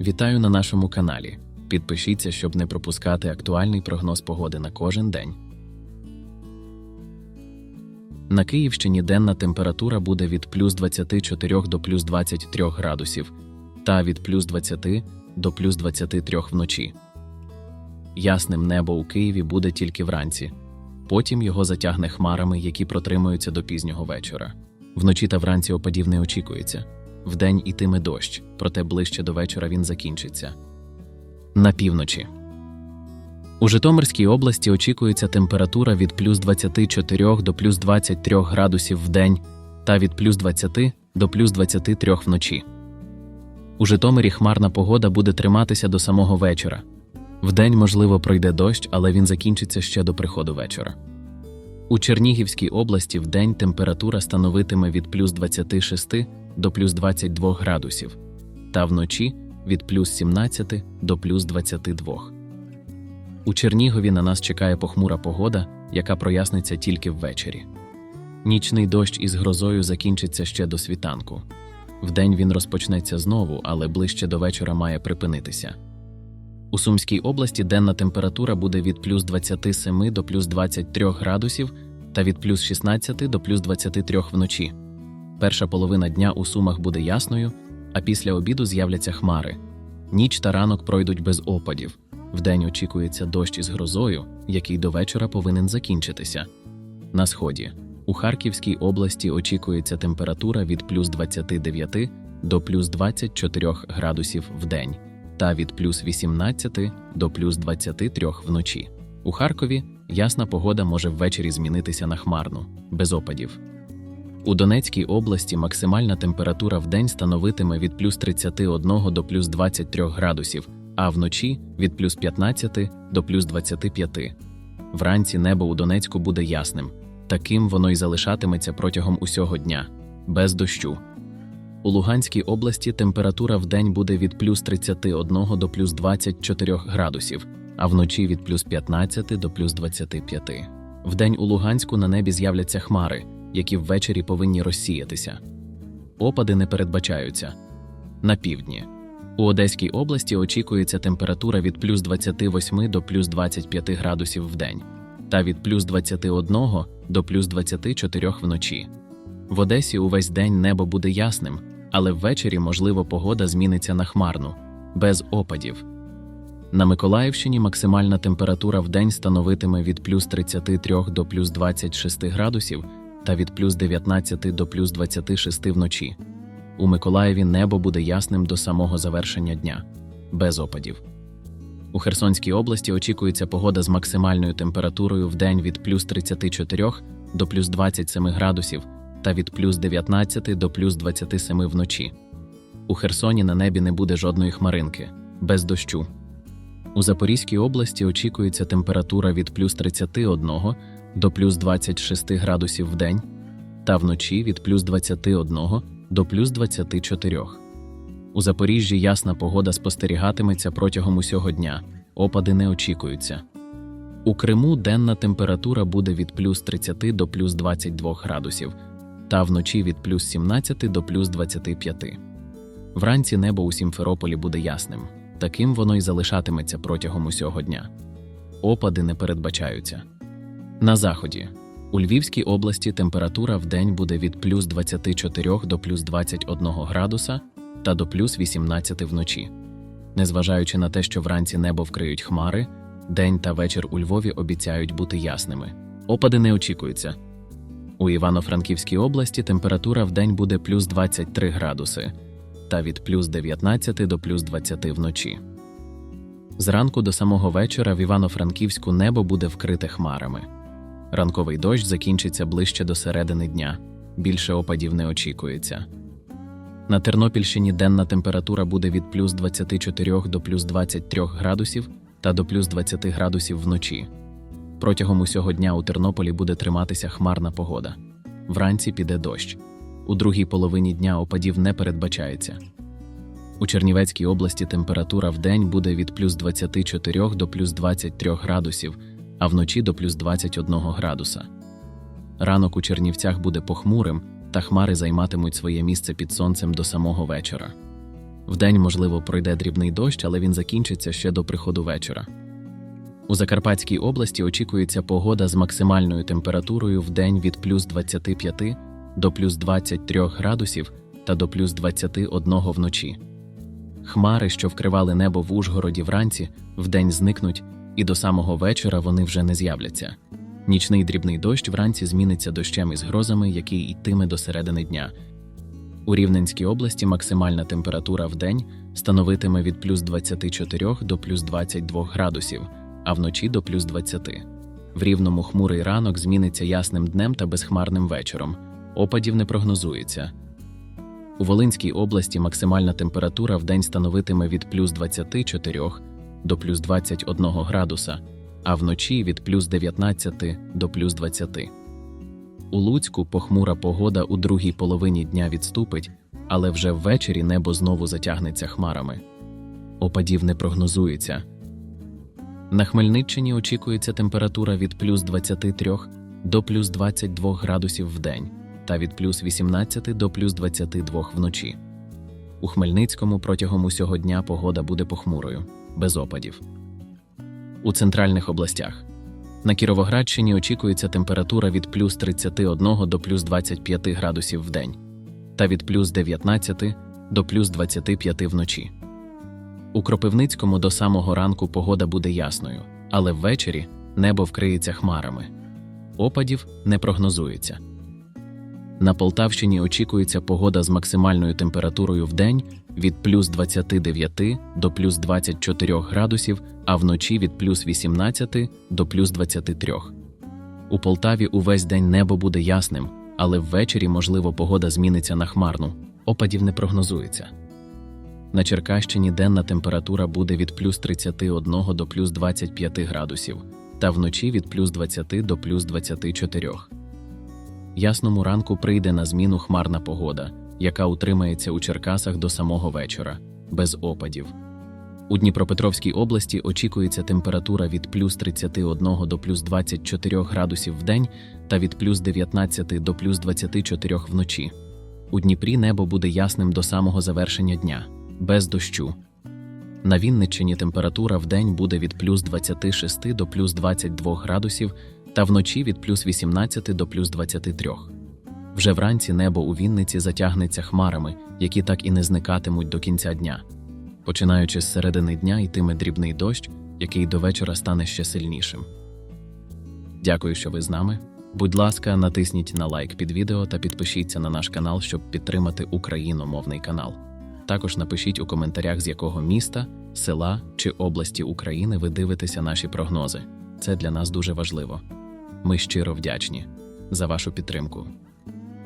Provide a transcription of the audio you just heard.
Вітаю на нашому каналі. Підпишіться, щоб не пропускати актуальний прогноз погоди на кожен день. На Київщині денна температура буде від плюс 24 до плюс 23 градусів та від плюс 20 до плюс 23 вночі. Ясним небо у Києві буде тільки вранці. Потім його затягне хмарами, які протримуються до пізнього вечора. Вночі та вранці опадів не очікується. Вдень ітиме дощ, проте ближче до вечора він закінчиться. На півночі. У Житомирській області очікується температура від плюс 24 до плюс 23 градусів в день та від плюс 20 до плюс 23 вночі. У Житомирі хмарна погода буде триматися до самого вечора. Вдень, можливо, пройде дощ, але він закінчиться ще до приходу вечора. У Чернігівській області вдень температура становитиме від плюс 26 до плюс 22 градусів, та вночі від плюс 17 до плюс 22. У Чернігові на нас чекає похмура погода, яка проясниться тільки ввечері. Нічний дощ із грозою закінчиться ще до світанку. Вдень він розпочнеться знову, але ближче до вечора має припинитися. У Сумській області денна температура буде від плюс 27 до плюс 23 градусів та від плюс 16 до плюс 23 вночі. Перша половина дня у Сумах буде ясною, а після обіду з'являться хмари. Ніч та ранок пройдуть без опадів. Вдень очікується дощ із грозою, який до вечора повинен закінчитися. На сході у Харківській області очікується температура від плюс 29 до плюс 24 градусів в день та від плюс 18 до плюс 23 вночі. У Харкові ясна погода може ввечері змінитися на хмарну, без опадів. У Донецькій області максимальна температура в день становитиме від плюс 31 до плюс 23 градусів, а вночі від плюс 15 до плюс 25. Вранці небо у Донецьку буде ясним. Таким воно й залишатиметься протягом усього дня, без дощу. У Луганській області температура в день буде від плюс 31 до плюс 24 градусів, а вночі від плюс 15 до плюс 25. Вдень у Луганську на небі з'являться хмари, які ввечері повинні розсіятися. Опади не передбачаються. На півдні. У Одеській області очікується температура від плюс 28 до плюс 25 градусів в день та від плюс 21 до плюс 24 вночі. В Одесі увесь день небо буде ясним, але ввечері, можливо, погода зміниться на хмарну, без опадів. На Миколаївщині максимальна температура в день становитиме від плюс 33 до плюс 26 градусів та від плюс 19 до плюс 26 вночі. У Миколаєві небо буде ясним до самого завершення дня, без опадів. У Херсонській області очікується погода з максимальною температурою в день від плюс 34 до плюс 27 градусів та від плюс 19 до плюс 27 вночі. У Херсоні на небі не буде жодної хмаринки, без дощу. У Запорізькій області очікується температура від плюс 31 до плюс 26 градусів в день та вночі від плюс 21 до плюс 24. У Запоріжжі ясна погода спостерігатиметься протягом усього дня, опади не очікуються. У Криму денна температура буде від плюс 30 до плюс 22 градусів, та вночі від плюс 17 до плюс 25. Вранці небо у Сімферополі буде ясним, таким воно й залишатиметься протягом усього дня. Опади не передбачаються. На заході. У Львівській області температура в день буде від плюс 24 до плюс 21 градуса та до плюс 18 вночі. Незважаючи на те, що вранці небо вкриють хмари, день та вечір у Львові обіцяють бути ясними. Опади не очікуються. У Івано-Франківській області температура в день буде плюс 23 градуси та від плюс 19 до плюс 20 вночі. Зранку до самого вечора в Івано-Франківську небо буде вкрите хмарами. Ранковий дощ закінчиться ближче до середини дня, більше опадів не очікується. На Тернопільщині денна температура буде від плюс 24 до плюс 23 градусів та до плюс 20 градусів вночі. Протягом усього дня у Тернополі буде триматися хмарна погода. Вранці піде дощ. У другій половині дня опадів не передбачається. У Чернівецькій області температура в день буде від плюс 24 до плюс 23 градусів, а вночі до плюс 21 градуса. Ранок у Чернівцях буде похмурим, та хмари займатимуть своє місце під сонцем до самого вечора. Вдень, можливо, пройде дрібний дощ, але він закінчиться ще до приходу вечора. У Закарпатській області очікується погода з максимальною температурою в день від плюс 25 до плюс 23 градусів та до плюс 21 вночі. Хмари, що вкривали небо в Ужгороді вранці, вдень зникнуть, і до самого вечора вони вже не з'являться. Нічний дрібний дощ вранці зміниться дощем із грозами, який йтиме до середини дня. У Рівненській області максимальна температура в день становитиме від плюс 24 до плюс 22 градусів, а вночі до плюс 20. В рівному хмурий ранок зміниться ясним днем та безхмарним вечором. Опадів не прогнозується. У Волинській області максимальна температура в день становитиме від плюс 24 до плюс 21 градуса, а вночі від плюс 19 до плюс 20. У Луцьку похмура погода у другій половині дня відступить, але вже ввечері небо знову затягнеться хмарами. Опадів не прогнозується. На Хмельниччині очікується температура від плюс 23 до плюс 22 градусів в день та від плюс 18 до плюс 22 вночі. У Хмельницькому протягом усього дня погода буде похмурою, без опадів. У центральних областях на Кіровоградщині очікується температура від плюс 31 до плюс 25 градусів в день та від плюс 19 до плюс 25 вночі. У Кропивницькому до самого ранку погода буде ясною, але ввечері небо вкриється хмарами. Опадів не прогнозується. На Полтавщині очікується погода з максимальною температурою в день від плюс 29 до плюс 24 градусів, а вночі від плюс 18 до плюс 23. У Полтаві увесь день небо буде ясним, але ввечері, можливо, погода зміниться на хмарну. Опадів не прогнозується. На Черкащині денна температура буде від плюс 31 до плюс 25 градусів, та вночі від плюс 20 до плюс 24. Ясному ранку прийде на зміну хмарна погода, яка утримається у Черкасах до самого вечора, без опадів. У Дніпропетровській області очікується температура від плюс 31 до плюс 24 градусів в день та від плюс 19 до плюс 24 вночі. У Дніпрі небо буде ясним до самого завершення дня, без дощу. На Вінниччині температура в день буде від плюс 26 до плюс 22 градусів та вночі від плюс 18 до плюс 23. Вже вранці небо у Вінниці затягнеться хмарами, які так і не зникатимуть до кінця дня. Починаючи з середини дня йтиме дрібний дощ, який до вечора стане ще сильнішим. Дякую, що ви з нами. Будь ласка, натисніть на лайк під відео та підпишіться на наш канал, щоб підтримати україномовний канал. Також напишіть у коментарях, з якого міста, села чи області України ви дивитеся наші прогнози. Це для нас дуже важливо. Ми щиро вдячні за вашу підтримку.